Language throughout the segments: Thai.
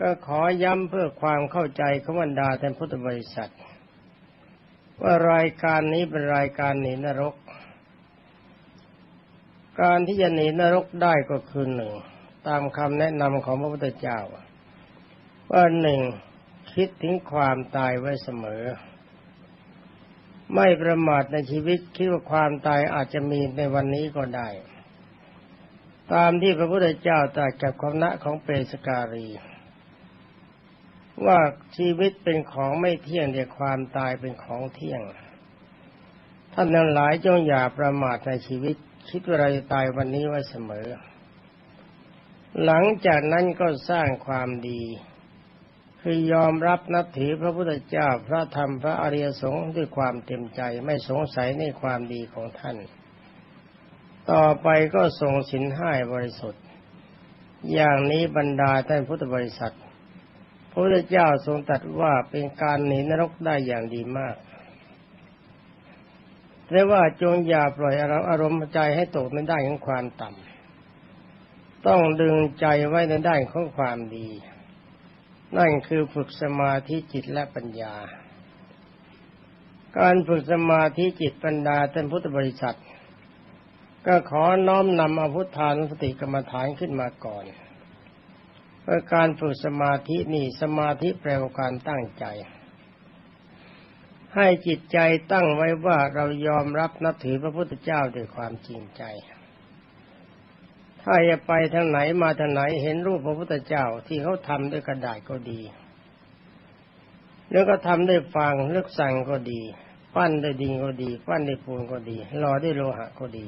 ก็ขอย้ำเพื่อความเข้าใจขบรรดาแทนพุทธบริษัท ว่ารายการนี้เป็นรายการหนีนรก การที่จะหนีนรกได้ก็คือหนึ่ง ตามคำแนะนำของพระพุทธเจ้า ว่าหนึ่งคิดถึงความตายไว้เสมอ ไม่ประมาทในชีวิตคิดว่าความตายอาจจะมีในวันนี้ก็ได้ ตามที่พระพุทธเจ้าตรัสกับคณะของเปสการี ว่าชีวิตเป็นของไม่เที่ยงแต่ความตายเป็นของเที่ยง ท่านทั้งหลายจงอย่าประมาทในชีวิต คิดว่าเราจะตายวันนี้ไว้เสมอ หลังจากนั้นก็สร้างความดี คือยอมรับนับถือพระพุทธเจ้าพระธรรมพระอริยสงฆ์ด้วยความเต็มใจไม่สงสัยในความดีของท่าน ต่อไปก็ส่งสินห้าบริสุทธิ์ อย่างนี้บรรดาท่านพุทธบริษัท พระพุทธเจ้าทรงตรัสว่าเป็นการหนีนรกได้อย่างดีมากแต่ว่าจงอย่าปล่อยอารมณ์ใจให้ตกในด้านของความต่ำต้องดึงใจไว้ในด้านของความดี นั่นคือฝึกสมาธิจิตและปัญญา การฝึกสมาธิจิตปัญญาท่านพุทธบริษัท ก็ขอน้อมนำอภุธานสติกรรมฐานขึ้นมาก่อน การฝึกสมาธินี่สมาธิแปลว่าการตั้งใจ ให้จิตใจตั้งไว้ว่าเรายอมรับนับถือพระพุทธเจ้าด้วยความจริงใจ ถ้าจะไปทางไหนมาทางไหนเห็นรูปพระพุทธเจ้าที่เขาทำด้วยกระดาษก็ดี แล้วก็ทำด้วยฟางเลือกสั่งก็ดี ปั้นด้วยดินก็ดี ปั้นด้วยปูนก็ดีหล่อด้วยโลหะก็ดี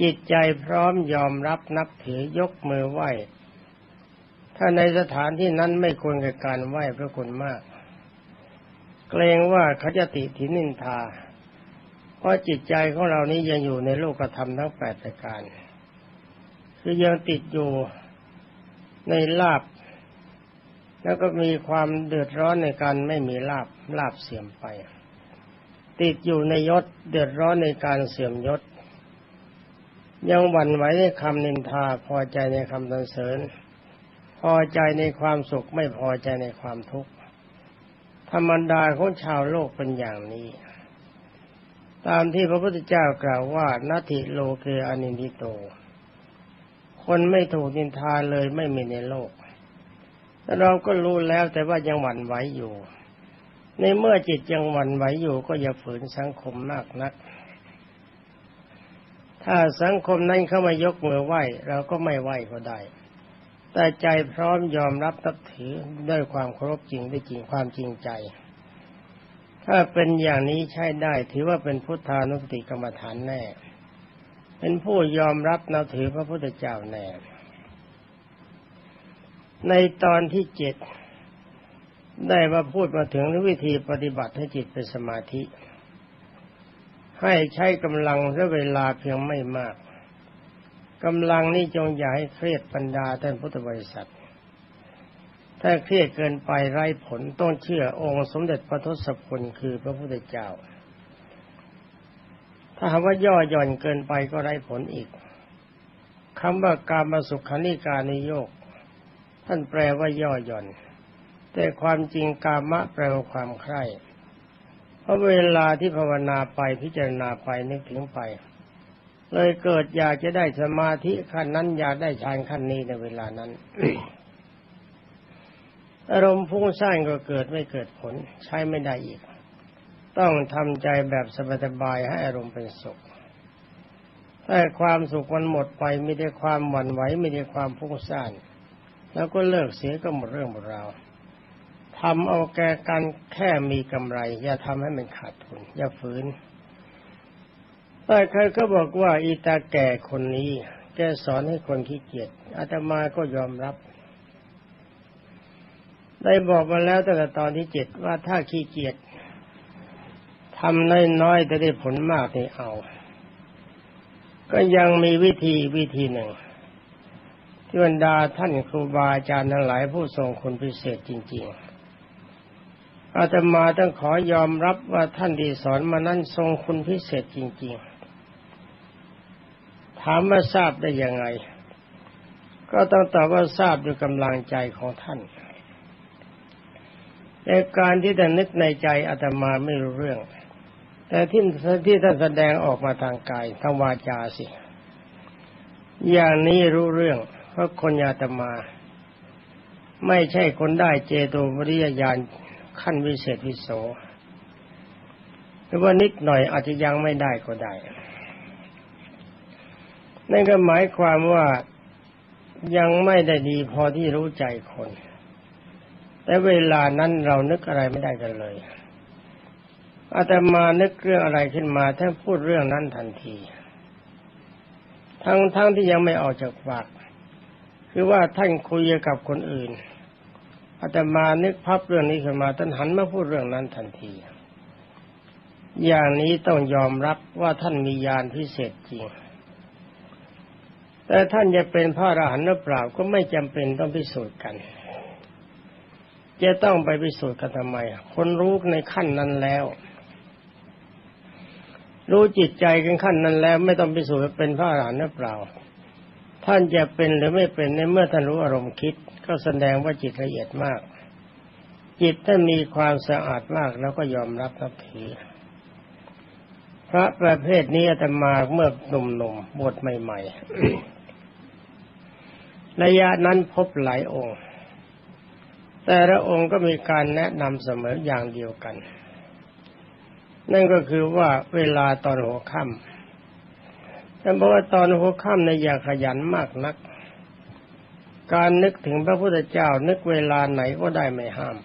จิตใจพร้อมยอมรับนับถือยกมือไหว้ ถ้าในสถานที่นั้นไม่ควรกับการไหว้พระคุณมาก เกรงว่าเขาจะติถินินทา เพราะจิตใจของเรานี้ยังอยู่ในโลกธรรมทั้งแปดประการ คือยังติดอยู่ในลาบ แล้วก็มีความเดือดร้อนในการไม่มีลาบลาบเสื่อมไป ติดอยู่ในยศเดือดร้อนในการเสื่อมยศ ยังหวั่นไหวในคำนินทาพอใจในคำสรรเสริญ พอใจในความสุขไม่พอใจในความทุกข์ธรรมดาของชาวโลกเป็นอย่างนี้ ตามที่พระพุทธเจ้ากล่าวว่านาทิโลเกอนินทิโต คนไม่ถูกนินทาเลยไม่มีในโลกแต่เราก็รู้แล้วแต่ว่ายังหวั่นไหวอยู่ ในเมื่อจิตยังหวั่นไหวอยู่ก็อย่าฝืนสังคมมากนัก ถ้าสังคมนั้นเข้ามายกมือไหว้เราก็ไม่ไหว้ก็ได้ แต่ใจพร้อมยอมรับตับถือด้วยความเคารพจริงด้วยจริงความจริงใจ ถ้าเป็นอย่างนี้ใช้ได้ ถือว่าเป็นพุทธานุสติกรรมฐานแน่ เป็นผู้ยอมรับนับถือพระพุทธเจ้าแน่ ในตอนที่เจ็ดได้มาพูดมาถึงวิธีปฏิบัติให้จิตเป็นสมาธิ ให้ใช้กำลังและเวลาเพียงไม่มาก กำลังนี้จงอย่าให้เครียดปัญญาท่านพุทธบริษัท ถ้าเครียดเกินไปไร้ผลต้องเชื่อองค์สมเด็จพระทศพลคือพระพุทธเจ้า ถ้าหากว่าย่อหย่อนเกินไปก็ไร้ผลอีกคำว่าการมาสุขานิการนิโยก ท่านแปลว่าย่อหย่อน แต่ความจริงกามะแปลว่าความใคร่เพราะเวลาที่ภาวนาไปพิจารณาไปนึกถึงไป เลยเกิดอยากจะได้สมาธิขั้นนั้นอยากได้ฌานขั้นนี้ในเวลานั้นอารมณ์พุ่งสร้างก็เกิดไม่เกิดผล ใช้ไม่ได้อีก ต้องทำใจแบบสบายๆให้อารมณ์เป็นสุขถ้าความสุขมันหมดไปไม่ได้ความหวั่นไหวไม่ได้ความพุ่งซ่านแล้วก็เลิกเสียก็หมดเรื่องหมดราวทำเอาแกกันแค่มีกำไร อย่าทำให้มันขาดทุน อย่าฝืน แต่ใครก็บอกว่าอีตาแก่คนนี้ แกสอนให้คนขี้เกียจอาตมาก็ยอมรับ ได้บอกมาแล้วตั้งแต่ตอนที่เจ็ดว่าถ้าขี้เกียจทำน้อยๆจะได้ผลมากนี่เอา ก็ยังมีวิธีวิธีหนึ่งที่บรรดาท่านครูบาอาจารย์ทั้งหลายผู้ทรงคุณพิเศษจริง ๆอาตมาต้องขอยอมรับว่าท่านที่สอนมานั้นทรงคุณพิเศษจริงๆ ถามมาทราบได้ยังไง ก็ต้องตอบว่าทราบด้วยกำลังใจของท่านในการที่ท่านนึกในใจอาตมาไม่รู้เรื่อง แต่ที่ที่ท่านแสดงออกมาทางกายทางวาจาสิ อย่างนี้รู้เรื่อง เพราะคนอาตมา ไม่ใช่คนได้เจโตปริยญาณขั้นวิเศษวิโสหรือว่านิดหน่อยอาจจะยังไม่ได้ก็ได้ นั่นก็หมายความว่ายังไม่ได้ดีพอที่รู้ใจคน แต่เวลานั้นเรานึกอะไรไม่ได้กันเลยอาตมานึกเรื่องอะไรขึ้นมาท่านพูดเรื่องนั้นทันที ทั้งทั้งที่ยังไม่ออกจากปากคือว่าท่านคุยกับคนอื่นอาตมานึกพับเรื่องนี้ขึ้นมาท่านหันมาพูดเรื่องนั้นทันที อย่างนี้ต้องยอมรับว่าท่านมีญาณพิเศษจริง แต่ท่านจะเป็นพระอรหันต์หรือเปล่าก็ไม่จำเป็นต้องพิสูจน์กัน จะต้องไปพิสูจน์กันทำไมคนรู้ในขั้นนั้นแล้ว รู้จิตใจกันขั้นนั้นแล้ว ไม่ต้องพิสูจน์เป็นพระอรหันต์หรือเปล่า ท่านจะเป็นหรือไม่เป็นในเมื่อท่านรู้อารมณ์คิด ก็แสดงว่าจิตละเอียดมาก จิตท่ามีความสะอาดมากแล้วก็ยอมรับนับถือพระประเภทนี้อาตมาเมื่อหนุ่มๆบวชใหม่ ๆ ระยะนั้นพบหลายองค์ แต่ละองค์ก็มีการแนะนำเสมออย่างเดียวกัน นั่นก็คือว่าเวลาตอนหัวค่ำแต่บอกว่าตอนหัวค่ำในอย่าขยันมากนัก การนึกถึงพระพุทธเจ้านึกเวลาไหนก็ได้ไม่ห้าม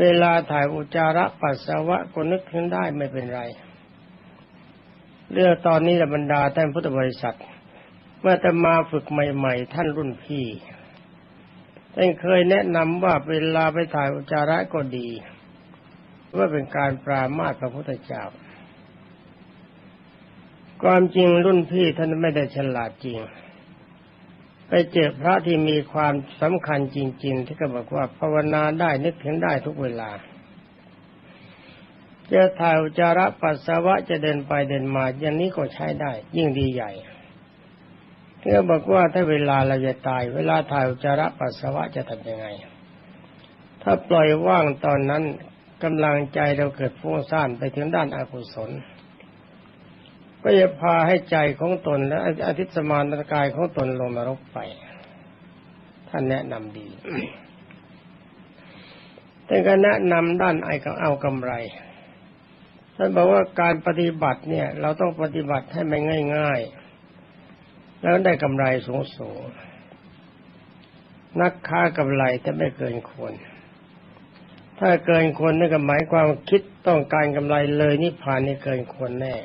เวลาถ่ายอุจจาระปัสสาวะก็นึกถึงได้ไม่เป็นไร เรื่องตอนนี้บรรดาท่านพุทธบริษัท เมื่อจะมาฝึกใหม่ๆ ท่านรุ่นพี่ท่านเคยแนะนำว่าเวลาไปถ่ายอุจจาระก็ดี ว่าเป็นการปรามาสพระพุทธเจ้า ความจริงรุ่นพี่ท่านไม่ได้ฉลาดจริง ไปเจอพระที่มีความสำคัญจริง ๆ ที่ก็บอกว่าภาวนาได้นึกถึงได้ทุกเวลาจะถ่ายอุจจาระปัสสาวะจะเดินไปเดินมาอย่างนี้ก็ใช้ได้ ยิ่งดีใหญ่ เธอบอกว่าถ้าเวลาเราจะตาย เวลาถ่ายอุจจาระปัสสาวะจะทำยังไง ถ้าปล่อยว่างตอนนั้นกำลังใจเราเกิดฟุ้งซ่านไปถึงด้านอากุศล ก็จะพาให้ใจของตนและอาทิตย์สมานกายของตนลงนรกไป ท่านแนะนำดีแต่ก็แนะนำด้านไอ้กับเอากำไรท่านบอกว่าการปฏิบัติเนี่ย เราต้องปฏิบัติให้มันง่าย ๆ แล้วได้กำไรสูงสูงนักค้ากำไรแต่ไม่เกินควร ถ้าเกินควรนั่นก็หมายความคิดต้องการกำไรเลยนิพพานนี่เกินควรแน่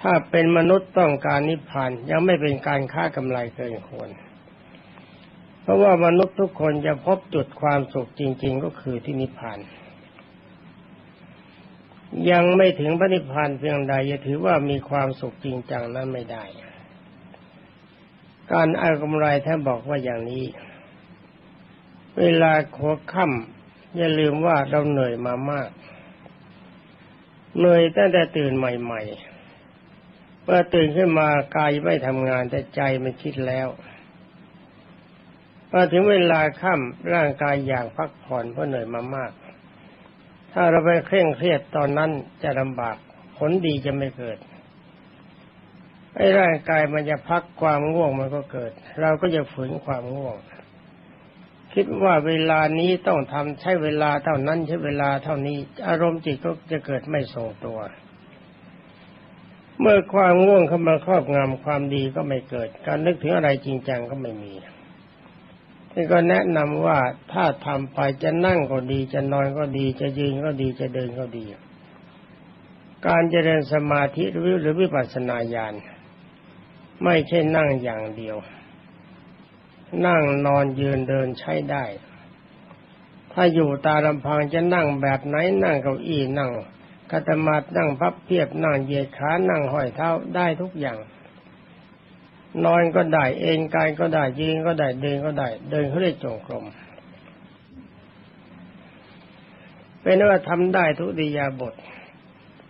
ถ้าเป็นมนุษย์ต้องการนิพพานยังไม่เป็นการค้ากำไรเกินควร เพราะว่ามนุษย์ทุกคนจะพบจุดความสุขจริง ๆ ก็คือที่นิพพานยังไม่ถึงพระนิพพานเพียงใดจะถือว่ามีความสุขจริงจังนั้นไม่ได้ การเอากำไรท่านบอกว่าอย่างนี้ เวลาหัวค่ำอย่าลืมว่าเราเหนื่อยมามาก เหนื่อยตั้งแต่ตื่นใหม่ๆเมื่อตื่นขึ้นมากายไม่ทำงานแต่ใจมันคิดแล้วพอถึงเวลาค่ำร่างกายอยากพักผ่อนเพราะเหนื่อยมามาก ถ้าเราไปเคร่งเครียดตอนนั้นจะลำบากผลดีจะไม่เกิด ไอ้ร่างกายมันจะพักความง่วงมันก็เกิด เราก็จะฝืนความง่วง คิดว่าเวลานี้ต้องทำใช้เวลาเท่านั้นใช้เวลาเท่านี้ อารมณ์จิตก็จะเกิดไม่ทรงตัว เมื่อความง่วงเข้ามาครอบงำความดีก็ไม่เกิด การนึกถึงอะไรจริงจังก็ไม่มีที่ก็แนะนำว่าถ้าทำไปจะนั่งก็ดีจะนอนก็ดีจะยืนก็ดีจะเดินก็ดี การเจริญสมาธิหรือวิปัสสนาญาณ ไม่ใช่นั่งอย่างเดียว นั่งนอนยืนเดินใช้ได้ ถ้าอยู่ตาลำพังจะนั่งแบบไหนนั่งเก้าอี้นั่งคัตมาดนั่งพับเพียบนั่งเหยียดขานั่งห้อยเท้าได้ทุกอย่าง นอนก็ได้เองกายก็ได้ยืนก็ได้เดินก็ได้ เดินเขาเรียกจงกรมเป็นว่าทำได้ทุกดิยาบท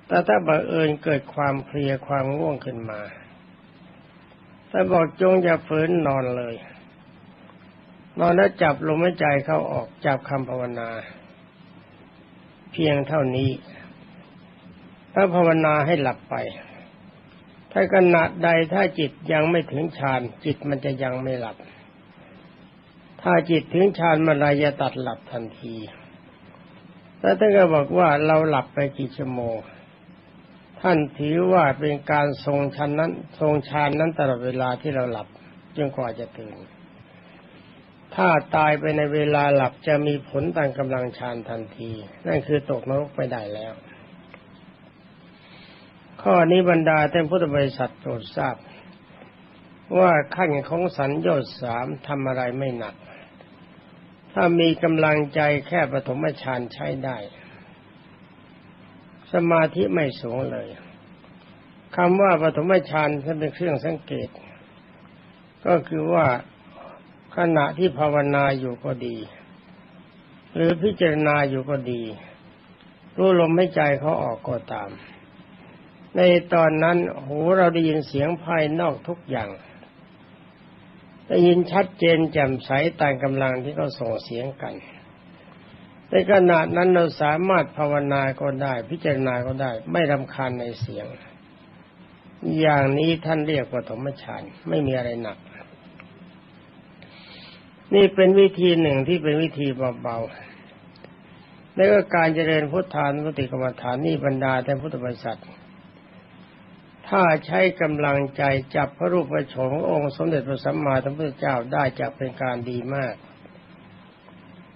แต่ถ้าบังเอิญเกิดความเพลียความง่วงขึ้นมา แต่บอกจงอย่าฝืนนอนเลย นอนแล้วจับลมหายใจเข้าออกจับคำภาวนา เพียงเท่านี้ ถ้าภาวนาให้หลับไป ถ้าขณะใดถ้าจิตยังไม่ถึงฌานจิตมันจะยังไม่หลับ ถ้าจิตถึงฌานมันไรจะตัดหลับทันที แล้วท่านก็บอกว่าเราหลับไปกี่ชั่วโมง ท่านถือว่าเป็นการทรงชันนั้น ทรงฌานนั้นตลอดเวลาที่เราหลับจนกว่าจะตื่น ถ้าตายไปในเวลาหลับจะมีผลต่ามกำลังฌานทันที นั่นคือตกนรกไปได้แล้ว ข้อนี้บรรดาท่านพุทธบริษัทโปรดทราบ ว่าขั้นของสัญญาสามทำอะไรไม่หนัก ถ้ามีกำลังใจแค่ปฐมฌานใช้ได้ สมาธิไม่สูงเลยคำว่าปฐมฌานท่านเป็นเครื่องสังเกต ก็คือว่าขณะที่ภาวนาอยู่ก็ดี หรือพิจารณาอยู่ก็ดี รู้ลมให้ใจเขาออกก็ตาม ในตอนนั้นหูเราได้ยินเสียงภายนอกทุกอย่างได้ยินชัดเจนแจ่มใสตามกำลังที่เขาส่งเสียงกัน ในขณะนั้นเราสามารถภาวนาก็ได้ พิจารณาก็ได้ ไม่รำคาญในเสียง อย่างนี้ท่านเรียกว่าธรรมฌานไม่มีอะไรหนัก นี่เป็นวิธีหนึ่งที่เป็นวิธีเบาๆแล้วก็การเจริญพุทธานุสติกรรมฐานนี่บรรดาแต่พุทธบริษัท ถ้าใช้กำลังใจจับพระรูปพระโฉมขององค์สมเด็จพระสัมมาสัมพุทธเจ้าได้จะเป็นการดีมาก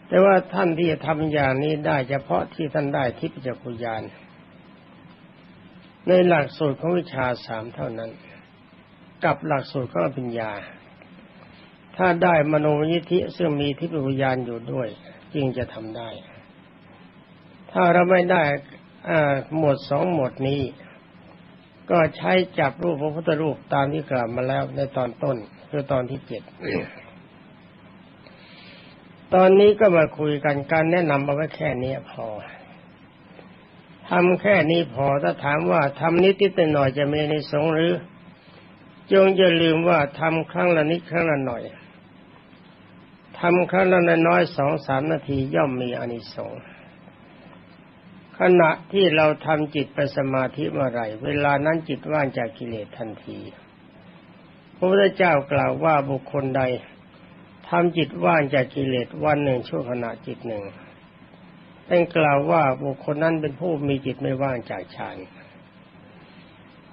แต่ว่าท่านที่จะทำอย่างนี้ได้เฉพาะที่ท่านได้ทิพยจักรุญาณในหลักสูตรของวิชาสามเท่านั้น กับหลักสูตรของอภิญญา ถ้าได้มโนยิธิซึ่งมีทิพยจักรุญาณอยู่ด้วย จึงจะทำได้ ถ้าเราไม่ได้หมวดสองหมวดนี้ ก็ใช้จับรูปพระพุทธรูปตามที่กล่าวมาแล้วในตอนต้นคือตอนที่เจ็ด ตอนนี้ก็มาคุยกันการแนะนำเอาไว้แค่นี้พอทำแค่นี้พอถ้าถามว่าทำนิดนิดหน่อยจะมีในสงหรือ จงอย่าลืมว่าทำครั้งละนิดครั้งละหน่อยทำครั้งละน้อยสองสามนาทีย่อมมีอานิสงส์ขณะที่เราทำจิตไปสมาธิเมื่อไรเวลานั้นจิตว่างจากกิเลสทันที พระพุทธเจ้ากล่าวว่าบุคคลใด ทำจิตว่างจากกิเลสวันหนึ่งชั่วขณะจิตหนึ่งท่านกล่าวว่าบุคคลนั้นเป็นผู้มีจิตไม่ว่างจากฌาน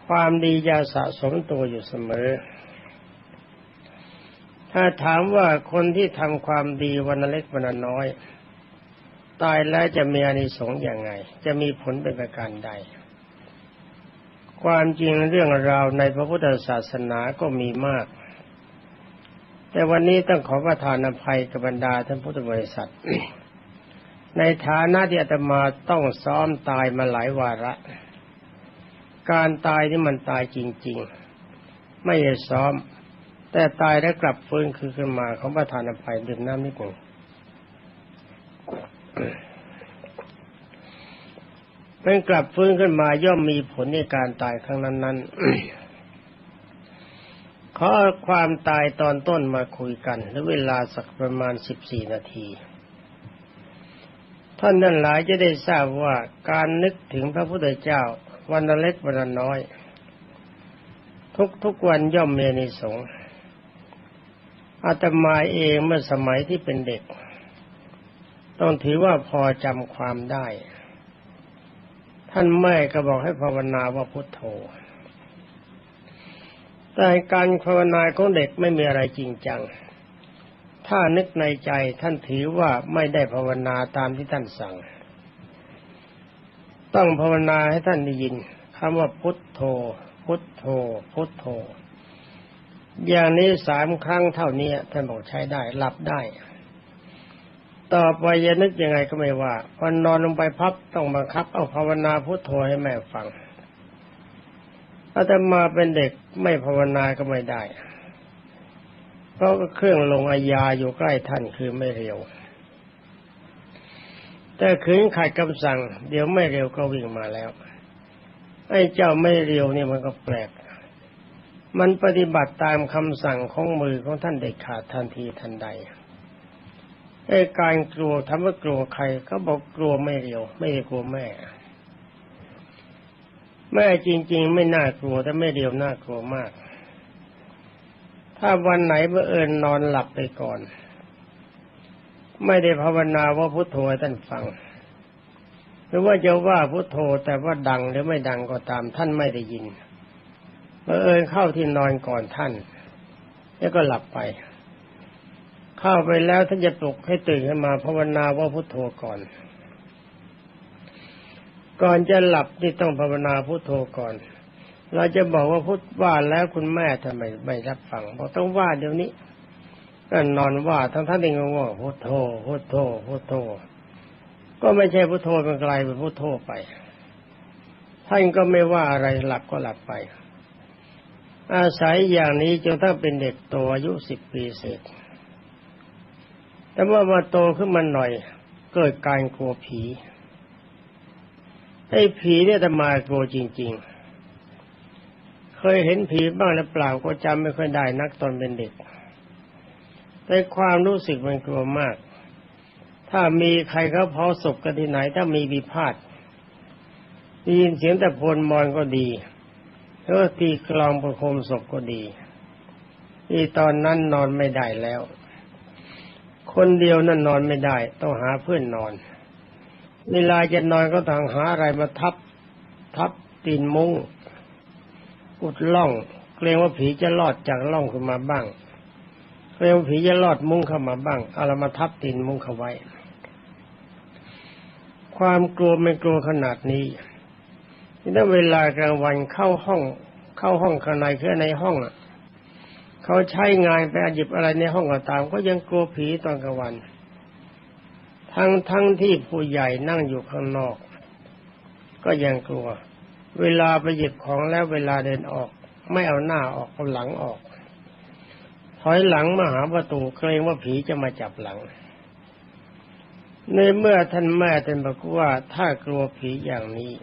ความดีจะสะสมตัวอยู่เสมอ ถ้าถามว่าคนที่ทำความดีวันเล็กวันน้อย ตายแล้วจะมีอานิสงส์อย่างไง จะมีผลเป็นประการใด ความจริงเรื่องราวในพระพุทธศาสนาก็มีมาก แต่วันนี้ต้องขอประทานอภัยกับบรรดาท่านพุทธบริษัท ในฐานะที่อาตมาต้องซ้อมตายมาหลายวาระ การตายนี่มันตายจริง ๆ ไม่ได้ซ้อม แต่ตายแล้วกลับฟื้นคือขึ้นมาของประธานอภัยดื่มน้ำนิดหนึ่งเป็นกลับฟื้นขึ้นมาย่อมมีผลในการตายครั้งนั้นๆ ขอความตายตอนต้นมาคุยกันแลวเวลาสักประมาณสิบสี่นาที ท่านนั้นหลายจะได้ทราบว่าการนึกถึงพระพุทธเจ้าวันเล็กวันน้อย ทุกทุกวันย่อมมีนิสงอาตมาเองเมื่อสมัยที่เป็นเด็ก ต้องถือว่าพอจำความได้ ท่านแม่ก็บอกให้ภาวนาว่าพุทโธ แต่การภาวนาของเด็กไม่มีอะไรจริงจัง ถ้านึกในใจท่านถือว่าไม่ได้ภาวนาตามที่ท่านสั่ง ต้องภาวนาให้ท่านได้ยินคำว่าพุทโธ พุทโธ พุทโธ อย่างนี้สามครั้งเท่านี้ท่านบอกใช้ได้หลับได้ต่อไปจะนึกยังไงก็ไม่ว่าพอนอนลงไปพับต้องบังคับ เอาภาวนาพุทโธให้แม่ฟังอาตมาเป็นเด็ก ไม่ภาวนาก็ไม่ได้ เพราะเครื่องลงอาญาอยู่ใกล้ท่านคือไม่เร็ว แต่ขืนขัดคำสั่ง เดี๋ยวไม่เร็วก็วิ่งมาแล้ว ไอ้เจ้าไม่เร็วเนี่ยมันก็แปลก มันปฏิบัติตามคำสั่งของมือของท่านเด็ดขาดทันทีทันใดไอ้การกลัวทำว่ากลัวใครก็บอกกลัวไม่เร็ว ไม่กลัวแม่ แม่จริง ๆ ไม่น่ากลัวแต่ไม่เร็วน่ากลัวมาก ถ้าวันไหนเมื่อเอิญนอนหลับไปก่อน ไม่ได้ภาวนาว่าพุทโธท่านฟัง หรือว่าจะว่าพุทโธแต่ว่าดังหรือไม่ดังก็ตามท่านไม่ได้ยินเมื่อเอิญเข้าที่นอนก่อนท่าน แล้วก็หลับไป เข้าไปแล้วท่านจะปลุกให้ตื่นขึ้นมาภาวนาว่าพุทโธก่อน ก่อนจะหลับนี่ต้องภาวนาพุทโธก่อน เราจะบอกว่าพุทว่าแล้วคุณแม่ทำไมไม่รับฟังบอกต้องว่าเดี๋ยวนี้ก็นอนว่าทั้งท่านเองก็ว่าพุทโธพุทโธพุทโธ ก็ไม่ใช่พุทโธเป็นไกลเป็นพุทโธไปท่านก็ไม่ว่าอะไรหลับก็หลับไป อาศัยอย่างนี้จนถ้าเป็นเด็กโตอายุสิบปีเสร็จ แต่ว่ามาโตขึ้นมาหน่อย เกิดการกลัวผี ไอ้ผีเนี่ยจะมากลัวจริง ๆ เคยเห็นผีบ้างหรือเปล่าก็จำไม่ค่อยได้นักตอนเป็นเด็ก แต่ความรู้สึกมันกลัวมาก ถ้ามีใครเขาเผาศพกันที่ไหน ถ้ามีวิพาทได้ยินเสียงแต่พลมอนก็ดีแล้วตีกลองประคมศพก็ดีที่ตอนนั้นนอนไม่ได้แล้ว คนเดียวนั่นนอนไม่ได้ ต้องหาเพื่อนนอน เวลาจะนอนก็ต้องหาอะไรมาทับ ทับตีนมุ้งอุดล่อง เกรงว่าผีจะลอดจากล่องขึ้นมาบ้าง เกรงว่าผีจะลอดมุ้งเข้ามาบ้างเอาละมาทับตีนมุ้งเข้าไว้ ความกลัวไม่กลัวขนาดนี้ถ้าเวลากลางวันเข้าห้อง เข้าห้องข้างในคือในห้องอะเขาใช้งานไปหยิบอะไรในห้องก็ตาม ก็ยังกลัวผีตอนกลางวัน ทั้งทั้งที่ผู้ใหญ่นั่งอยู่ข้างนอก ก็ยังกลัว เวลาไปหยิบของแล้วเวลาเดินออก ไม่เอาหน้าออกเอาหลังออกถอยหลังมาหาประตูเกรงว่าผีจะมาจับหลัง ในเมื่อท่านแม่ท่านบอกว่าถ้ากลัวผีอย่างนี้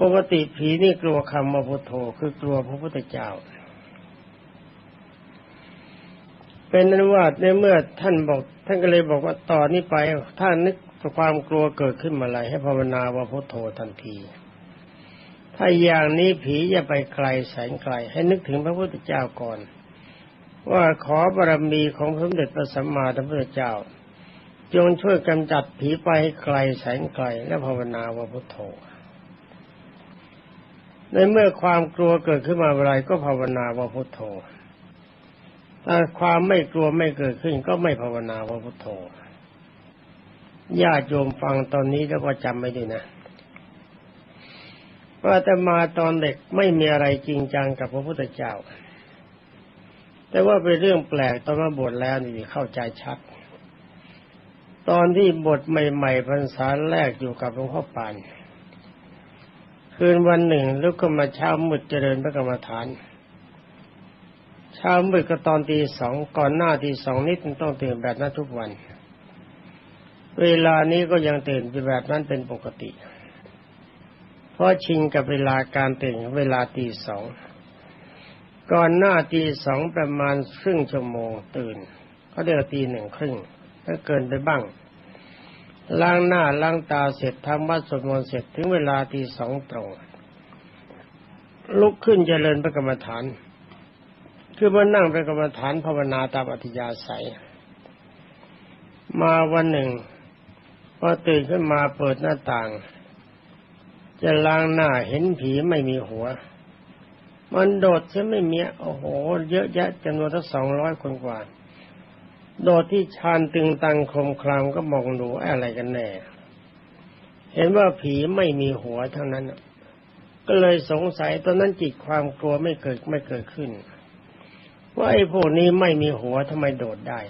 ปกติผีนี่กลัวคำมาพุทโธคือกลัวพระพุทธเจ้า เป็นนั้นว่าในเมื่อท่านบอก ท่านก็เลยบอกว่าต่อนนี้ไปถ้านึกความกลัวเกิดขึ้นมาอะไรให้ภาวนาว่าพุทโธทันที ถ้าอย่างนี้ผีจะไปไกลแสนไกล ให้นึกถึงพระพุทธเจ้าก่อน ว่าขอบารมีของพระสมเด็จพระสัมมาสัมพุทธเจ้า จงช่วยกำจัดผีไปให้ไกลแสนไกล และภาวนาว่าพุทโธในเมื่อความกลัวเกิดขึ้นมาอะไรก็ภาวนาว่าพุทโธ ถ้าความไม่กลัวไม่เกิดขึ้นก็ไม่ภาวนาพระพุทโธญาติโยมฟังตอนนี้แล้วก็จำไม่ด้นะว่าแต่มาตอนเด็กไม่มีอะไรจริงจังกับพระพุทธเจ้า แต่ว่าเป็นเรื่องแปลกตอนมาบวชแล้วนี่เข้าใจชัด ตอนที่บทใหม่ๆพรรษาแรกอยู่กับหลวงพ่อปานคืนวันหนึ่งลุกขึ้นมาเช้ามืดเจริญพระกรรมฐาน เช้ามืดก็ตอนตีสองก่อนหน้าตีสองนิดต้องตื่นแบบนั้นทุกวัน เวลานี้ก็ยังตื่นแบบนั้นเป็นปกติ เพราะชิงกับเวลาการตื่นเวลาตีสองก่อนหน้าตีสองประมาณครึ่งชั่วโมงตื่น ก็เดือตีหนึ่งครึ่งถ้าเกินไปบ้างล้างหน้าล้างตาเสร็จทำวัดสวดมนต์เสร็จถึงเวลาตีสองตรงลุกขึ้นเจริญพระกรรมฐาน คือมานั่งเป็นกรรมฐานภาวนาตามอัธยาศัย มาวันหนึ่งพอตื่นขึ้นมาเปิดหน้าต่าง จะล้างหน้าเห็นผีไม่มีหัว มันโดดจะไม่มียโอ้โห เยอะแยะจำนวนทั้งสองร้อยคนกว่า โดดที่ชานตึงตังคมคลามก็มองดูอะไรกันแน่ เห็นว่าผีไม่มีหัวเทั้งนั้นก็เลยสงสัยตอนนั้นจิตความกลัวไม่เกิดไม่เกิดขึ้น ว่าไอ้พวกนี้ไม่มีหัวทำไมโดดได้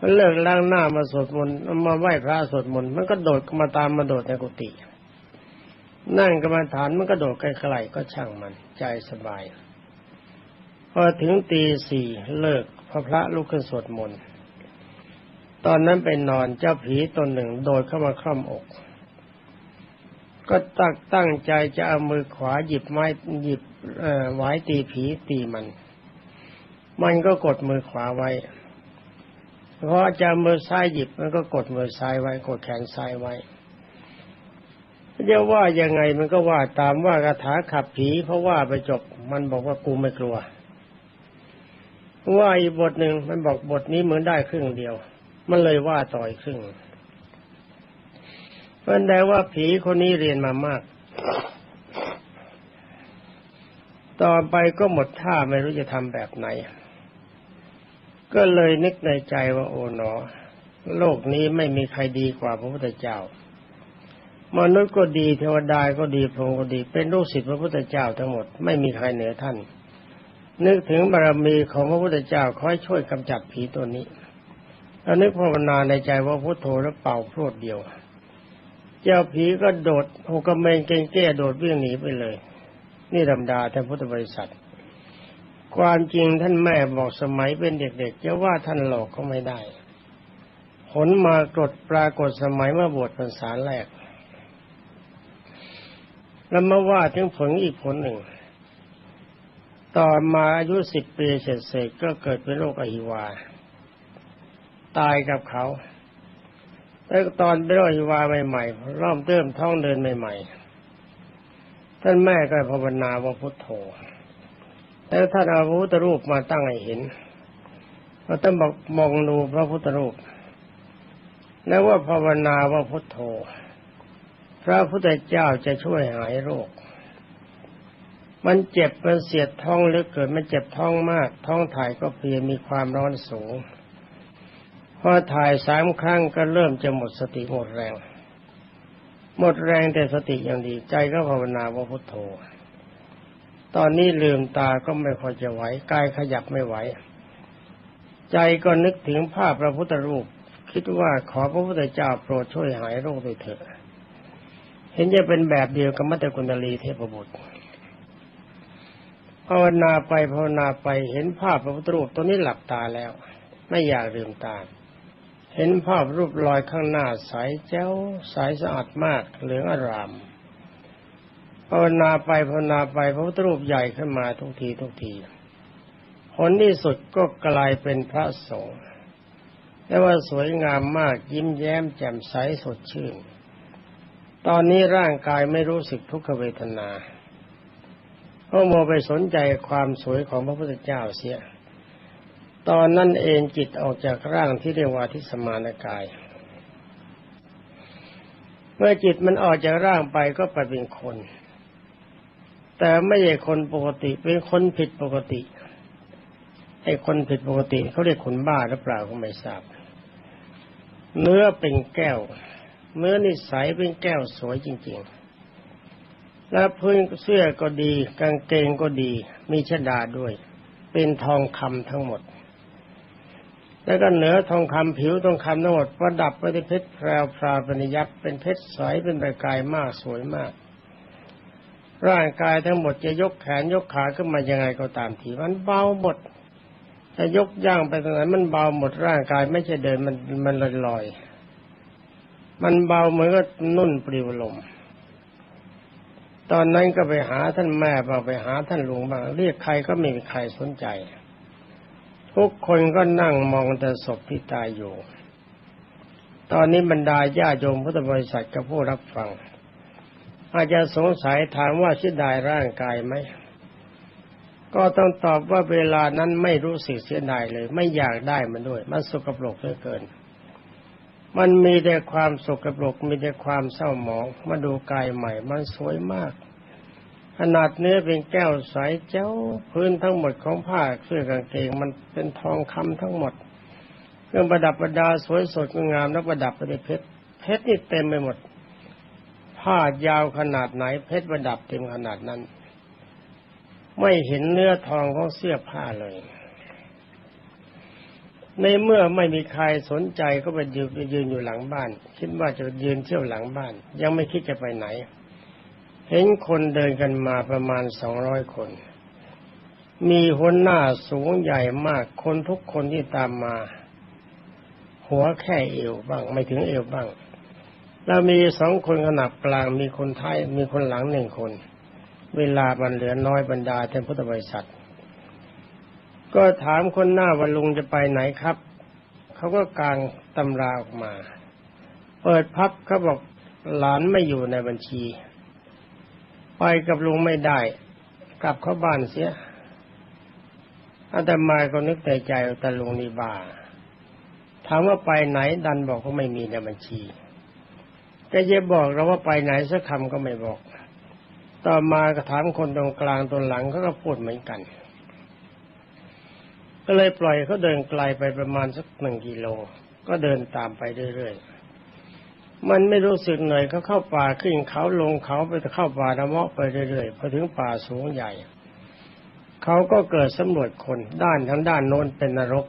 มันเลิกล้างหน้ามาสวดมนต์มาไหว้พระสวดมนต์มันก็โดดมาตามมาโดดในกุฏินั่งกรรมฐานมันก็โดดใกลๆก็ช่างมัน ใจสบาย พอถึงตีสี่เลิกพระพระลุกขึ้นสวดมนต์ตอนนั้นไปนอนเจ้าผีตนหนึ่งโดดเข้ามาคล่อมอก ก็ตั้งตั้งใจจะเอามือขวาหยิบไม้หยิบ เอ่อไว้ตีผีตีมัน มันก็กดมือขวาไว้เพราะจะมือซ้ายหยิบมันก็กดมือซ้ายไว้ กดแขนซ้ายไว้จะว่ายังไงมันก็ว่าตามว่าคาถาขับผี เพราะว่าไปจบ มันบอกว่ากูไม่กลัว ว่าอีกบทหนึ่งมันบอกบทนี้เหมือนได้ครึ่งเดียว มันเลยว่าต่อยครึ่งเพราะแต่ว่าผีคนนี้เรียนมามาก ต่อไปก็หมดท่าไม่รู้จะทำแบบไหน ก็เลยนึกในใจว่าโอ๋หนอ โลกนี้ไม่มีใครดีกว่าพระพุทธเจ้า มนุษย์ก็ดีเทวดาก็ดีพรหมก็ดี เป็นลูกศิษย์พระพุทธเจ้าทั้งหมดไม่มีใครเหนือท่าน นึกถึงบารมีของพระพุทธเจ้าคอยช่วยกำจัดผีตัวนี้แล้วนึกภาวนาในใจว่าพุทโธแล้วเป่าพรวดเดียว เจ้าผีก็โดดหกกระเมงเก่งแก้โดดวิ่งหนีไปเลย นี่ธรรมดาท่านพุทธบริษัท ความจริงท่านแม่บอกสมัยเป็นเด็กๆจะว่าท่านหลอกก็ไม่ได้ผลมากรดปรากฏสมัยเมื่อบวชพรรษาแรก แล้วมาว่าถึงผลอีกผลหนึ่ง ต่อมาอายุสิบปีเสร็จๆก็เกิดเป็นโรคอหิวา ตายกับเขา แล้วตอนเป็นโรคอหิวาใหม่ๆริ่มเริ่มท้องเดินใหม่ๆ ท่านแม่ก็ภาวนาว่าพุทโธแล้วท่านเอาพระพุทธรูปมาตั้งให้เห็นเราต้องบอกมองดูพระพุทธรูป แล้วว่าภาวนาว่าพุทโธ พระพุทธเจ้าจะช่วยหายโรค มันเจ็บมันเสียดท้องเหลือเกินมันเจ็บท้องมาก ท้องถ่ายก็เพลียมีความร้อนสูง พอถ่ายสามครั้งก็เริ่มจะหมดสติหมดแรง หมดแรงแต่สติยังดี ใจก็ภาวนาว่าพุทโธ ตอนนี้ลืมตาก็ไม่ค่อยจะไหวกายขยับไม่ไหว ใจก็นึกถึงภาพพระพุทธรูป คิดว่าขอพระพุทธเจ้าโปรดช่วยหายโรคด้วยเถิดเห็นจะเป็นแบบเดียวกับมัตตกุณลีเทพบุตรภาวนาไปภาวนาไปเห็นภาพพระพุทธรูปตัวนี้หลับตาแล้ว ไม่อยากลืมตา เห็นภาพรูปลอยข้างหน้าใสแจ้วใสสะอาดมากเหลืองอารามภาวนาไปภาวนาไปพระพุทธรูปใหญ่ขึ้นมาทุกทีทุกทีผลที่สุดก็กลายเป็นพระสงฆ์แต่ว่าสวยงามมากยิ้มแย้มแจ่มใสสดชื่น ตอนนี้ร่างกายไม่รู้สึกทุกขเวทนาเพราะโมไปสนใจความสวยของพระพุทธเจ้าเสีย ตอนนั้นเองจิตออกจากร่างที่เรียกว่าทิสมานกาย เมื่อจิตมันออกจากร่างไปก็ไปเป็นคน แต่ไม่ใช่คนปกติเป็นคนผิดปกติไอ้คนผิดปกติเขาเรียกคนบ้าหรือเปล่าก็ไม่ทราบ เนื้อเป็นแก้ว เนื้อนิสัยเป็นแก้วสวยจริง ๆ และพื้นเสื้อก็ดี กางเกงก็ดี มีชดาด้วย เป็นทองคำทั้งหมด แล้วก็เหนือทองคำผิวทองคำทั้งหมดประดับไปด้วยเพชรแพรวพราปนิยับเป็นเพชรใสเป็นประกายมากสวยมาก ร่างกายทั้งหมดจะยกแขนยกขาขึ้นมายังไงก็ตามทีมันเบาหมดจะยกย่างไปตรงไหนมันเบาหมดร่างกายไม่ใช่เดินมันมันลอยลอยมันเบาเหมือนกับนุ่นปลิวลม ตอนนั้นก็ไปหาท่านแม่บ้างไปหาท่านลุงบ้างเรียกใครก็ไม่มีใครสนใจ ทุกคนก็นั่งมองแต่ศพที่ตายอยู่ ตอนนี้บรรดาญาโยมพุทธบริษัทกับผู้รับฟัง อาจจะสงสัยถามว่าเสียดายร่างกายไหม ก็ต้องตอบว่าเวลานั้นไม่รู้สึกเสียดายเลย ไม่อยากได้มันด้วย มันสกปรกเหลือเกิน มันมีแต่ความสกปรกมีแต่ความเศร้าหมอง มาดูกายใหม่ มันสวยมาก ขนาดเนื้อเป็นแก้วใสเจ้าพื้นทั้งหมดของผ้าเสื้อกางเกงมันเป็นทองคำทั้งหมดเครื่องประดับประดาสวยสดงามแล้วประดับไปด้วยเพชรเพชรนี่เต็มไปหมด ผ้ายาวขนาดไหน เพชรประดับเต็มขนาดนั้น ไม่เห็นเนื้อทองของเสื้อผ้าเลย ในเมื่อไม่มีใครสนใจก็ไปยืนไปยืนอยู่หลังบ้าน คิดว่าจะยืนเที่ยวหลังบ้าน ยังไม่คิดจะไปไหน เห็นคนเดินกันมาประมาณสองร้อยคน มีหัวหน้าสูงใหญ่มาก คนทุกคนที่ตามมา หัวแค่เอวบ้าง ไม่ถึงเอวบ้างเรามีสองคนขนาบกลาง มีคนท้าย มีคนหลังหนึ่งคน เวลามันเหลือน้อยบรรดาท่านพุทธบริษัท ก็ถามคนหน้าว่าลุงจะไปไหนครับ เขาก็กางตำราออกมา เปิดพับเขาบอกหลานไม่อยู่ในบัญชี ไปกับลุงไม่ได้ กลับเข้าบ้านเสียอาตมาก็นึกในใจแต่ลุงนี่บ้าถามว่าไปไหนดันบอกก็ไม่มีในบัญชีแกจะบอกเราว่าไปไหนสักคำก็ไม่บอก ต่อมาก็ถามคนตรงกลางตรงหลังเขาก็พูดเหมือนกัน ก็เลยปล่อยเขาเดินไกลไปประมาณสักหนึ่งกิโล ก็เดินตามไปเรื่อยๆ มันไม่รู้สึกเหนื่อยเขาเข้าป่าขึ้นเขาลงเขาไปเข้าป่าละเมาะไปเรื่อยๆพอถึงป่าสูงใหญ่ เขาก็เกิดสำรวจคนด้านทั้งด้านโน้นเป็นนรก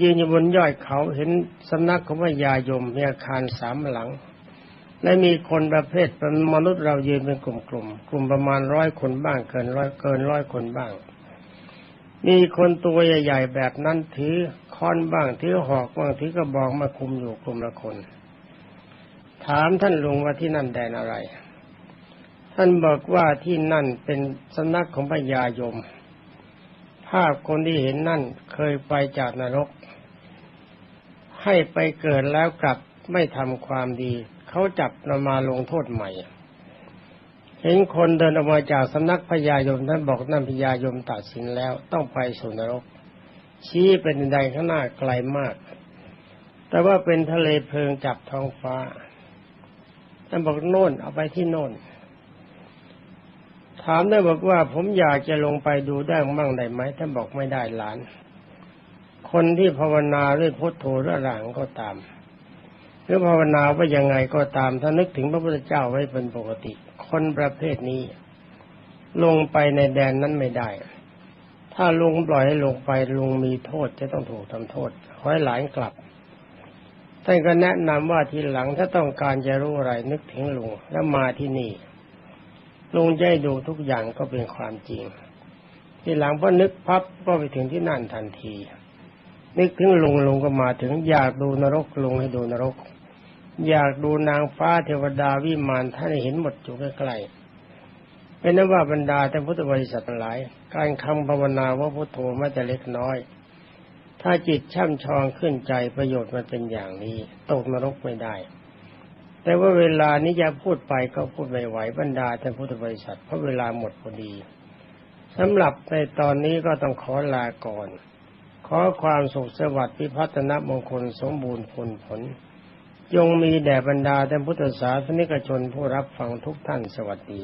ยืนอยู่บนยอดเขาเห็นสำนักของพระยายมมีอาคารสามหลัง และมีคนประเภทเป็นมนุษย์เรายืนเป็นกลุ่มๆกลุ่มประมาณร้อยคนบ้างเกินร้อยเกินร้อยคนบ้าง มีคนตัวใหญ่ๆแบบนั้นถือค้อนบ้างถือหอกบ้างถือกระบอกมาคุมอยู่กลุ่มละคน ถามท่านลุงว่าที่นั่นแดนอะไร ท่านบอกว่าที่นั่นเป็นสำนักของพญายม ภาพคนที่เห็นนั่นเคยไปจากนรก ให้ไปเกิดแล้วกลับไม่ทำความดี เขาจับนำมาลงโทษใหม่ เห็นคนเดินออกมาจากสำนักพญายมท่านบอกนั่นพญายมตัดสินแล้วต้องไปสู่นรก ชี้เป็นใดข้างหน้าไกลมาก แต่ว่าเป็นทะเลเพลิงจับท้องฟ้า ท่านบอกโน่นเอาไปที่โน่น ถามได้บอกว่า ผมอยากจะลงไปดูได้มั่งได้ไหมท่านบอกไม่ได้หลาน คนที่ภาวนาด้วยพุทโธระหลังก็ตามหรือภาวนาว่ายังไงก็ตามถ้านึกถึงพระพุทธเจ้าไว้เป็นปกติ คนประเภทนี้ ลงไปในแดนนั้นไม่ได้ ถ้าลุงปล่อยให้ลงไปลุงมีโทษจะต้องถูกทำโทษขอให้หลานกลับ ท่านก็แนะนำว่าทีหลังถ้าต้องการจะรู้อะไรนึกถึงลุงแล้วมาที่นี่ลุงจะให้ดูทุกอย่างก็เป็นความจริง ทีหลังพอนึกพับก็ไปถึงที่นั่นทันที นึกถึงลุงลุงก็มาถึงอยากดูนรกลุงให้ดูนรก อยากดูนางฟ้าเทวดาวิมานท่านเห็นหมดอยู่ใกล้ๆเป็นนว่าบรรดาแต่พุทธบริษัทหลาย การคำภาวนาว่าพุทโธไม่แต่เล็กน้อย ถ้าจิตช่ำชองขึ้นใจประโยชน์มันเป็นอย่างนี้ ตกนรกไม่ได้ แต่ว่าเวลานี้จะพูดไปก็พูดไม่ไหวบรรดาแต่พุทธบริษัทเพราะเวลาหมดพอดีสำหรับในตอนนี้ก็ต้องขอลาก่อน ขอความสุขสวัสดิ์พิพัฒนมงคลสมบูรณ์ผลผลจงมีแด่บรรดาท่านพุทธศาสนิกชนผู้รับฟังทุกท่านสวัสดี